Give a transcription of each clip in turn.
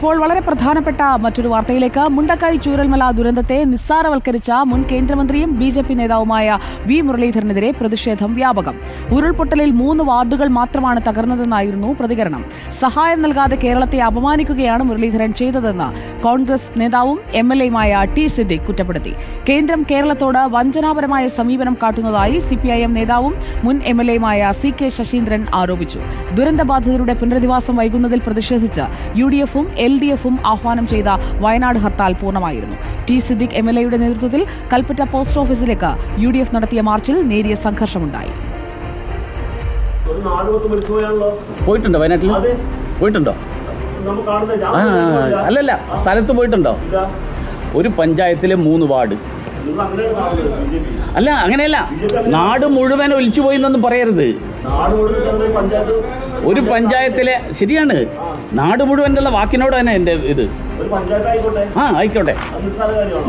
ഇപ്പോൾ വളരെ പ്രധാനപ്പെട്ട മറ്റൊരു വാർത്തയിലേക്ക് മുണ്ടക്കൈ ചൂരൽമല ദുരന്തത്തെ നിസ്സാരവൽക്കരിച്ച മുൻ കേന്ദ്രമന്ത്രിയും ബി ജെ പി നേതാവുമായ വി മുരളീധരനെതിരെ പ്രതിഷേധം വ്യാപകം. ഉരുൾപൊട്ടലിൽ മൂന്ന് വാർഡുകൾ മാത്രമാണ് തകർന്നതെന്നായിരുന്നു പ്രതികരണം. സഹായം നൽകാതെ കേരളത്തെ അപമാനിക്കുകയാണ് മുരളീധരൻ ചെയ്തതെന്ന് കോൺഗ്രസ് നേതാവും എം എൽ എയുമായ ടി സിദ്ദിഖ് കുറ്റപ്പെടുത്തി. കേന്ദ്രം കേരളത്തോട് വഞ്ചനാപരമായ സമീപനം കാട്ടുന്നതായി സിപിഐഎം നേതാവും മുൻ എം എൽ എയുമായ സി കെ ശശീന്ദ്രൻ ആരോപിച്ചു. ദുരന്തബാധിതരുടെ പുനരധിവാസം വൈകുന്നതിൽ പ്രതിഷേധിച്ച് യു ഡി എഫും എൽ ഡി എഫും ആഹ്വാനം ചെയ്ത വയനാട് ഹർത്താൽ പൂർണമായിരുന്നു. ടി സിദ്ദിഖ് എം എൽ എയുടെ നേതൃത്വത്തിൽ കൽപ്പറ്റ പോസ്റ്റ് ഓഫീസിലേക്ക് യു ഡി എഫ് നടത്തിയ മാർച്ചിൽ നേരിയ സംഘർഷമുണ്ടായി. പോയിട്ടുണ്ടോ വയനാട്ടിൽ. പോയിട്ടുണ്ടോ. അല്ലല്ല സ്ഥലത്ത് പോയിട്ടുണ്ടോ? ഒരു പഞ്ചായത്തിലെ മൂന്ന് വാർഡ്. അല്ല അങ്ങനെയല്ല. നാട് മുഴുവൻ ഒലിച്ചു പോയി എന്നൊന്നും പറയരുത്. ഒരു പഞ്ചായത്തിലെ ശരിയാണ്. നാട് മുഴുവൻ എന്നുള്ള വാക്കിനോട് തന്നെ എന്റെ ഇത്. ആ ആയിക്കോട്ടെ.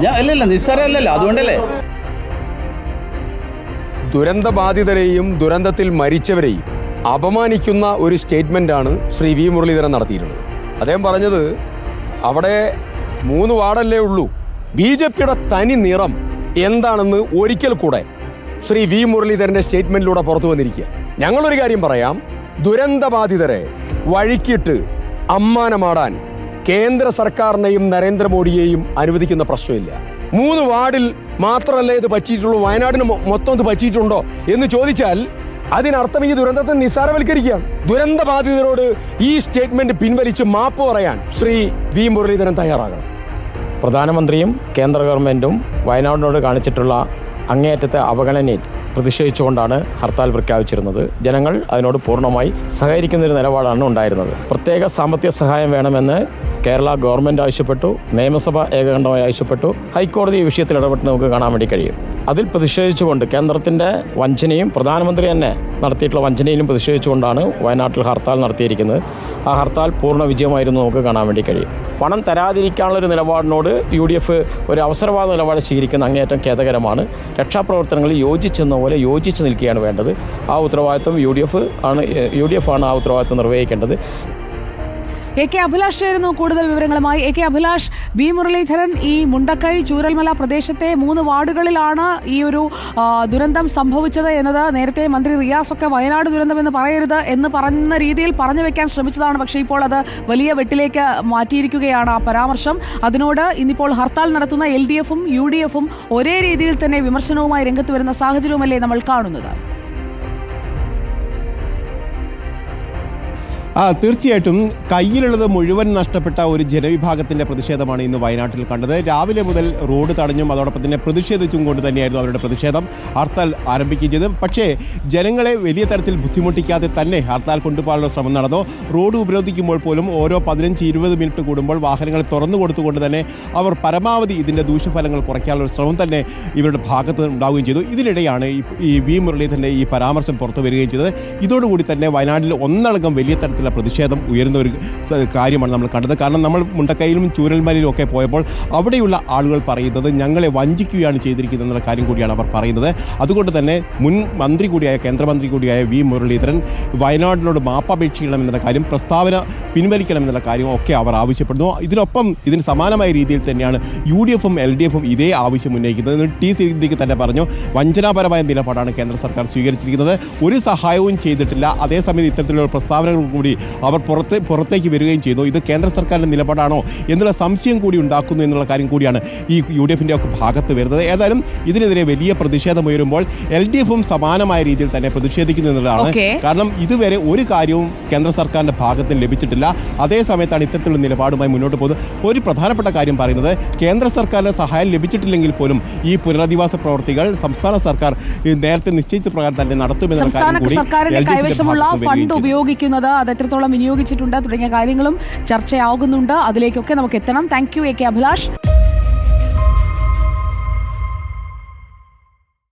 ഞാൻ അല്ലല്ല നിസ്സാരമല്ലല്ലോ അതുകൊണ്ടല്ലേ. ദുരന്തബാധിതരെയും ദുരന്തത്തിൽ മരിച്ചവരെയും അപമാനിക്കുന്ന ഒരു സ്റ്റേറ്റ്മെന്റ് ആണ് ശ്രീ വി മുരളീധരൻ നടത്തിയിരുന്നത്. അദ്ദേഹം പറഞ്ഞത് അവിടെ മൂന്ന് വാർഡല്ലേ ഉള്ളൂ. ബി ജെ പിയുടെ തനി നിറം എന്താണെന്ന് ഒരിക്കൽ കൂടെ ശ്രീ വി മുരളീധരന്റെ സ്റ്റേറ്റ്മെന്റിലൂടെ പുറത്തു വന്നിരിക്കുക. ഞങ്ങളൊരു കാര്യം പറയാം. ദുരന്തബാധിതരെ വഴിക്കിട്ട് അമ്മാനമാടാൻ കേന്ദ്ര സർക്കാരിനെയും നരേന്ദ്രമോദിയെയും അനുവദിക്കുന്ന പ്രശ്നമില്ല. മൂന്ന് വാർഡിൽ മാത്രമല്ലേ ഇത് പറ്റിയിട്ടുള്ളൂ? വയനാടിന് മൊത്തം ഇത് പറ്റിയിട്ടുണ്ടോ എന്ന് ചോദിച്ചാൽ അതിനർത്ഥം ഈ ദുരന്തത്തെ നിസ്സാരവൽക്കരിക്കുകയാണ്. ദുരന്തബാധിതരോട് ഈ സ്റ്റേറ്റ്മെന്റ് പിൻവലിച്ച് മാപ്പ് പറയാൻ ശ്രീ വി മുരളീധരൻ തയ്യാറാകണം. പ്രധാനമന്ത്രിയും കേന്ദ്ര ഗവൺമെന്റും വയനാടിനോട് കാണിച്ചിട്ടുള്ള അങ്ങേയറ്റത്തെ അവഗണനയിൽ പ്രതിഷേധിച്ചുകൊണ്ടാണ് ഹർത്താൽ പ്രഖ്യാപിച്ചിരുന്നത്. ജനങ്ങൾ അതിനോട് പൂർണമായി സഹകരിക്കുന്ന ഒരു നിലപാടാണ് ഉണ്ടായിരുന്നത്. പ്രത്യേക സാമ്പത്തിക സഹായം വേണമെന്ന് കേരള ഗവൺമെന്റ് ആവശ്യപ്പെട്ടു നിയമസഭ ഏകകണ്ഠമായി ആവശ്യപ്പെട്ടു ഹൈക്കോടതി ഈ വിഷയത്തിൽ ഇടപെട്ട് നമുക്ക് കാണാൻ വേണ്ടി കഴിയും. അതിൽ പ്രതിഷേധിച്ചുകൊണ്ട് കേന്ദ്രത്തിന്റെ വഞ്ചനയും പ്രധാനമന്ത്രി തന്നെ നടത്തിയിട്ടുള്ള വഞ്ചനയിലും പ്രതിഷേധിച്ചുകൊണ്ടാണ് വയനാട്ടിൽ ഹർത്താൽ നടത്തിയിരിക്കുന്നത്. ആ ഹർത്താൽ പൂർണ വിജയമായിരുന്നു നമുക്ക് കാണാൻ വേണ്ടി കഴിയും. പണം തരാതിരിക്കാനുള്ള ഒരു നിലപാടിനോട് യു ഡി എഫ് ഒരു അവസരവാദ നിലപാട് സ്വീകരിക്കുന്ന അങ്ങേയറ്റം ഖേദകരമാണ്. രക്ഷാപ്രവർത്തനങ്ങളിൽ യോജിച്ചെന്ന പോലെ യോജിച്ച് നിൽക്കുകയാണ് വേണ്ടത്. ആ ഉത്തരവാദിത്വം യു ഡി എഫ് ആണ് യു ഡി എഫ് ആണ് ആ ഉത്തരവാദിത്വം നിർവഹിക്കേണ്ടത്. എ കെ അഭിലാഷ് ചേരുന്നു കൂടുതൽ വിവരങ്ങളുമായി. A K Abhilash V Muraleedharan ഈ മുണ്ടക്കൈ ചൂരൽമല പ്രദേശത്തെ മൂന്ന് വാർഡുകളിലാണ് ഈ ഒരു ദുരന്തം സംഭവിച്ചത് എന്നത്. നേരത്തെ മന്ത്രി റിയാസ് ഒക്കെ വയനാട് ദുരന്തം എന്ന് പറയരുത് എന്ന് പറഞ്ഞ രീതിയിൽ പറഞ്ഞു വെക്കാൻ ശ്രമിച്ചതാണ്. പക്ഷേ ഇപ്പോൾ അത് വലിയ വെട്ടിലേക്ക് മാറ്റിയിരിക്കുകയാണ് ആ പരാമർശം. അതിനോട് ഇന്നിപ്പോൾ ഹർത്താൽ നടത്തുന്ന എൽ ഡി എഫും യു ഡി എഫും ഒരേ രീതിയിൽ തന്നെ വിമർശനവുമായി രംഗത്ത് വരുന്ന സാഹചര്യവുമല്ലേ നമ്മൾ കാണുന്നത്? ആ തീർച്ചയായിട്ടും കയ്യിലുള്ളത് മുഴുവൻ നഷ്ടപ്പെട്ട ഒരു ജനവിഭാഗത്തിന്റെ പ്രതിഷേധമാണ് ഇന്ന് വയനാട്ടിൽ കണ്ടത്. രാവിലെ മുതൽ റോഡ് തടഞ്ഞും അതോടൊപ്പം തന്നെ പ്രതിഷേധിച്ചും കൊണ്ട് തന്നെയായിരുന്നു അവരുടെ പ്രതിഷേധം ഹർത്താൽ ആരംഭിക്കുകയും ചെയ്തത്. പക്ഷേ ജനങ്ങളെ വലിയ തരത്തിൽ ബുദ്ധിമുട്ടിക്കാതെ തന്നെ ഹർത്താൽ കൊണ്ടുപോകാനുള്ള ശ്രമം നടന്നു. റോഡ് ഉപരോധിക്കുമ്പോൾ പോലും ഓരോ പതിനഞ്ച് ഇരുപത് മിനിറ്റ് കൂടുമ്പോൾ വാഹനങ്ങൾ തുറന്നു കൊടുത്തുകൊണ്ട് തന്നെ അവർ പരമാവധി ഇതിന്റെ ദൂഷ്യഫലങ്ങൾ കുറയ്ക്കാനുള്ള ശ്രമം തന്നെ ഇവരുടെ ഭാഗത്ത് ഉണ്ടാവുകയും ചെയ്തു. ഇതിനിടെയാണ് ഈ- വി മുരളീധരന്റെ ഈ പരാമർശം പുറത്തു വരികയും ചെയ്തത്. ഇതോടുകൂടി തന്നെ വയനാട്ടിൽ ഒന്നടങ്കം വലിയ തരത്തിലുള്ള പ്രതിഷേധം ഉയരുന്ന ഒരു കാര്യമാണ് നമ്മൾ കണ്ടത്. കാരണം നമ്മൾ മുണ്ടക്കൈയിലും ചൂരൽമലയിലും ഒക്കെ പോയപ്പോൾ അവിടെയുള്ള ആളുകൾ പറയുന്നത് ഞങ്ങളെ വഞ്ചിക്കുകയാണ് ചെയ്തിരിക്കുന്നത് എന്നുള്ള കാര്യം കൂടിയാണ് അവർ പറയുന്നത്. അതുകൊണ്ട് തന്നെ മുൻ മന്ത്രി കൂടിയായ കേന്ദ്രമന്ത്രി കൂടിയായ വി മുരളീധരൻ വയനാടിനോട് മാപ്പപേക്ഷിക്കണം എന്നുള്ള കാര്യം പ്രസ്താവന പിൻവലിക്കണം എന്നുള്ള കാര്യം ഒക്കെ അവർ ആവശ്യപ്പെടുന്നു. ഇതിനൊപ്പം ഇതിന് സമാനമായ രീതിയിൽ തന്നെയാണ് യു ഡി എഫും എൽ ഡി എഫും ഇതേ ആവശ്യം ഉന്നയിക്കുന്നത്. ടി സിദ്ദിഖ് തന്നെ പറഞ്ഞു വഞ്ചനാപരമായ നിലപാടാണ് കേന്ദ്ര സർക്കാർ സ്വീകരിച്ചിരിക്കുന്നത്. ഒരു സഹായവും ചെയ്തിട്ടില്ല. അതേസമയം ഇത്തരത്തിലുള്ള പ്രസ്താവനകൾ കൂടി അവർ പുറത്ത് പുറത്തേക്ക് വരികയും ചെയ്തു. ഇത് കേന്ദ്ര സർക്കാരിന്റെ നിലപാടാണോ എന്നുള്ള സംശയം കൂടി ഉണ്ടാക്കുന്നു എന്നുള്ള കാര്യം കൂടിയാണ് ഈ യു ഡി എഫിന്റെ ഒക്കെ ഭാഗത്ത് വരുന്നത്. ഏതായാലും ഇതിനെതിരെ വലിയ പ്രതിഷേധം ഉയരുമ്പോൾ എൽ ഡി എഫും സമാനമായ രീതിയിൽ തന്നെ പ്രതിഷേധിക്കുന്നു എന്നുള്ളതാണ്. കാരണം ഇതുവരെ ഒരു കാര്യവും കേന്ദ്ര സർക്കാരിന്റെ ഭാഗത്ത് ലഭിച്ചിട്ടില്ല. അതേ സമയത്താണ് ഇത്തരത്തിലുള്ള നിലപാടുമായി മുന്നോട്ട് പോകുന്നത്. ഒരു പ്രധാനപ്പെട്ട കാര്യം പറയുന്നത് കേന്ദ്ര സർക്കാരിന്റെ സഹായം ലഭിച്ചിട്ടില്ലെങ്കിൽ പോലും ഈ പുനരധിവാസ പ്രവർത്തികൾ സംസ്ഥാന സർക്കാർ നേരത്തെ നിശ്ചയിച്ച പ്രകാരം തന്നെ നടത്തുമെന്നുള്ള കാര്യം കൂടി ഫണ്ട്. ഉപയോഗിക്കുന്നത് അത് എത്രത്തോളം വിനിയോഗിച്ചിട്ടുണ്ട് തുടങ്ങിയ കാര്യങ്ങളും ചർച്ചയാകുന്നുണ്ട് അതിലേക്കൊക്കെ നമുക്ക് എത്തണം thank you A K Abhilash